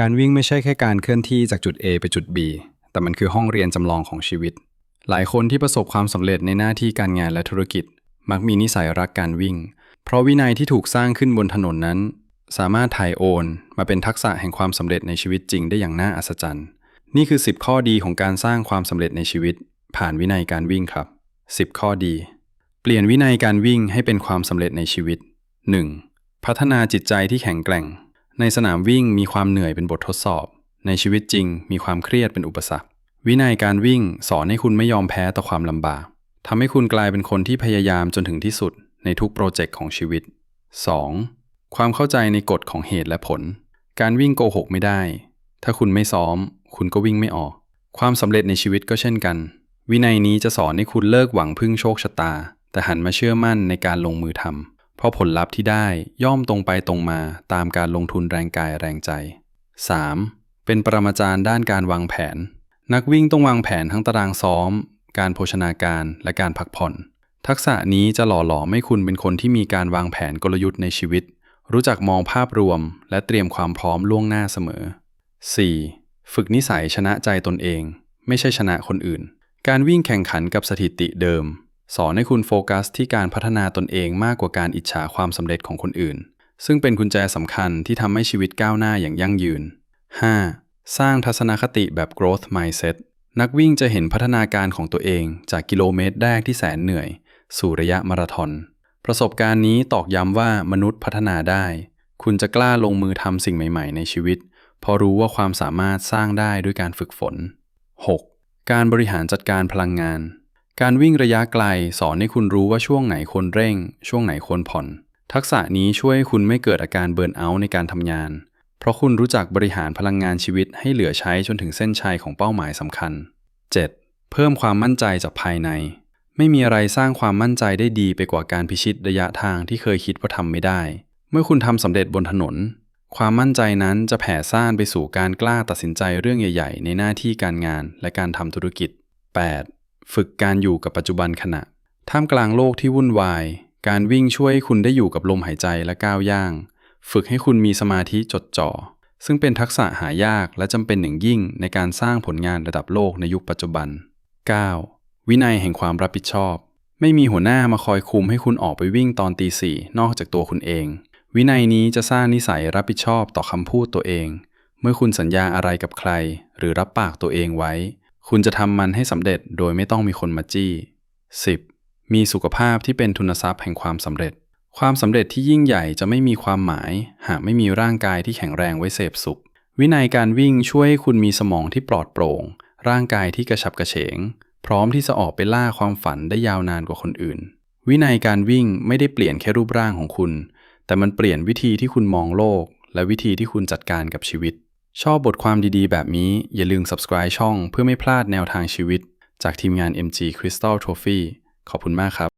การวิ่งไม่ใช่แค่การเคลื่อนที่จากจุด A ไปจุด B แต่มันคือห้องเรียนจำลองของชีวิต หลายคนที่ประสบความสำเร็จในหน้าที่การงานและธุรกิจ มักมีนิสัยรักการวิ่ง เพราะวินัยที่ถูกสร้างขึ้นบนถนนนั้น สามารถถ่ายโอนมาเป็นทักษะแห่งความสำเร็จในชีวิตจริงได้อย่างน่าอัศจรรย์ นี่คือ 10 ข้อดีของการสร้างความสำเร็จในชีวิต ผ่านวินัยการวิ่งครับ 10 ข้อดี เปลี่ยนวินัยการวิ่งให้เป็นความสำเร็จในชีวิต 1. พัฒนาจิตใจที่แข็งแกร่ง ในสนามวิ่งมีความเหนื่อยเป็นบททดสอบ ในชีวิตจริงมีความเครียดเป็นอุปสรรค วินัยการวิ่งสอนให้คุณไม่ยอมแพ้ต่อความลำบากทำให้คุณกลายเป็นคนที่พยายามจนถึงที่สุดในทุกโปรเจกต์ของชีวิต 2. ความเข้าใจในกฎของเหตุและผล การวิ่งโกหกไม่ได้ ถ้าคุณไม่ซ้อม คุณก็วิ่งไม่ออก ความสำเร็จในชีวิตก็เช่นกัน วินัยนี้จะสอนให้คุณเลิกหวังพึ่งโชคชะตา แต่หันมาเชื่อมั่นในการลงมือทำ ราะผลลัพธ์ที่ได้ย่อมตรงไปตรงมาตามการลงทุนแรงกายแรงใจ 3. เป็นปรมาจารย์ด้านการวางแผน นักวิ่งต้องวางแผนทั้งตารางซ้อม การโภชนาการและการพักผ่อน ทักษะนี้จะหล่อหลอมให้คุณเป็นคนที่มีการวางแผนกลยุทธ์ในชีวิต รู้จักมองภาพรวม และเตรียมความพร้อมล่วงหน้าเสมอ 4. ฝึกนิสัยชนะใจตนเอง ไม่ใช่ชนะคนอื่น การวิ่งแข่งขันกับสถิติเดิม สอนให้คุณโฟกัสที่การพัฒนาตนเองมากกว่าการอิจฉาความสำเร็จของคนอื่น ซึ่งเป็นกุญแจสำคัญที่ทำให้ชีวิตก้าวหน้าอย่างยั่งยืน 5. สร้างทัศนคติแบบ growth mindset นักวิ่งจะเห็นพัฒนาการของตัวเองจากกิโลเมตรแรกที่แสนเหนื่อย สู่ระยะมาราธอน ประสบการณ์นี้ตอกย้ำว่ามนุษย์พัฒนาได้ คุณจะกล้าลงมือทำสิ่งใหม่ๆ ในชีวิตพราะรู้ว่าความสามารถสร้างได้ด้วยการฝึกฝน 6. การบริหารจัดการพลังงาน การวิ่งระยะไกลสอนให้คุณรู้ว่าช่วงไหนควรเร่ง ช่วงไหนควรผ่อน ทักษะนี้ช่วยคุณไม่เกิดอาการเบิร์นเอาท์ในการทำงาน เพราะคุณรู้จักบริหารพลังงานชีวิตให้เหลือใช้จนถึงเส้นชัยของเป้าหมายสำคัญ 7. เพิ่มความมั่นใจจากภายใน ไม่มีอะไรสร้างความมั่นใจได้ดีไปกว่าการพิชิตระยะทางที่เคยคิดว่าทำไม่ได้ เมื่อคุณทำสำเร็จบนถนน ความมั่นใจนั้นจะแผ่ซ่านไปสู่การกล้าตัดสินใจเรื่องใหญ่ ๆ ในหน้าที่การงานและการทำธุรกิจ 8. ฝึกการอยู่กับปัจจุบันขณะ ท่ามกลางโลกที่วุ่นวาย การวิ่งช่วยให้คุณได้อยู่กับลมหายใจและก้าวย่าง ฝึกให้คุณมีสมาธิจดจ่อ ซึ่งเป็นทักษะหายากและจำเป็นอย่างยิ่งในการสร้างผลงานระดับโลกในยุคปัจจุบัน 9. วินัยแห่งความรับผิดชอบ ไม่มีหัวหน้ามาคอยคุมให้คุณออกไปวิ่งตอนตีสี่นอกจากตัวคุณเอง วินัยนี้จะสร้างนิสัยรับผิดชอบต่อคำพูดตัวเอง เมื่อคุณสัญญาอะไรกับใคร หรือรับปากตัวเองไว้ คุณจะทำมันให้สำเร็จโดยไม่ต้องมีคนมาจี้ 10. มีสุขภาพที่เป็นทุนทรัพย์แห่งความสำเร็จ ความสำเร็จที่ยิ่งใหญ่จะไม่มีความหมาย หากไม่มีร่างกายที่แข็งแรงไว้เสพสุข วินัยการวิ่งช่วยให้คุณมีสมองที่ปลอดโปร่ง ร่างกายที่กระฉับกระเฉง พร้อมที่จะออกไปล่าความฝันได้ยาวนานกว่าคนอื่น วินัยการวิ่งไม่ได้เปลี่ยนแค่รูปร่างของคุณ แต่มันเปลี่ยนวิธีที่คุณมองโลก และวิธีที่คุณจัดการกับชีวิต ชอบบทความดีๆ แบบนี้อย่าลืม subscribe ช่องเพื่อไม่พลาดแนวทางชีวิต จากทีมงาน MG Crystal Trophy ขอบคุณมากครับ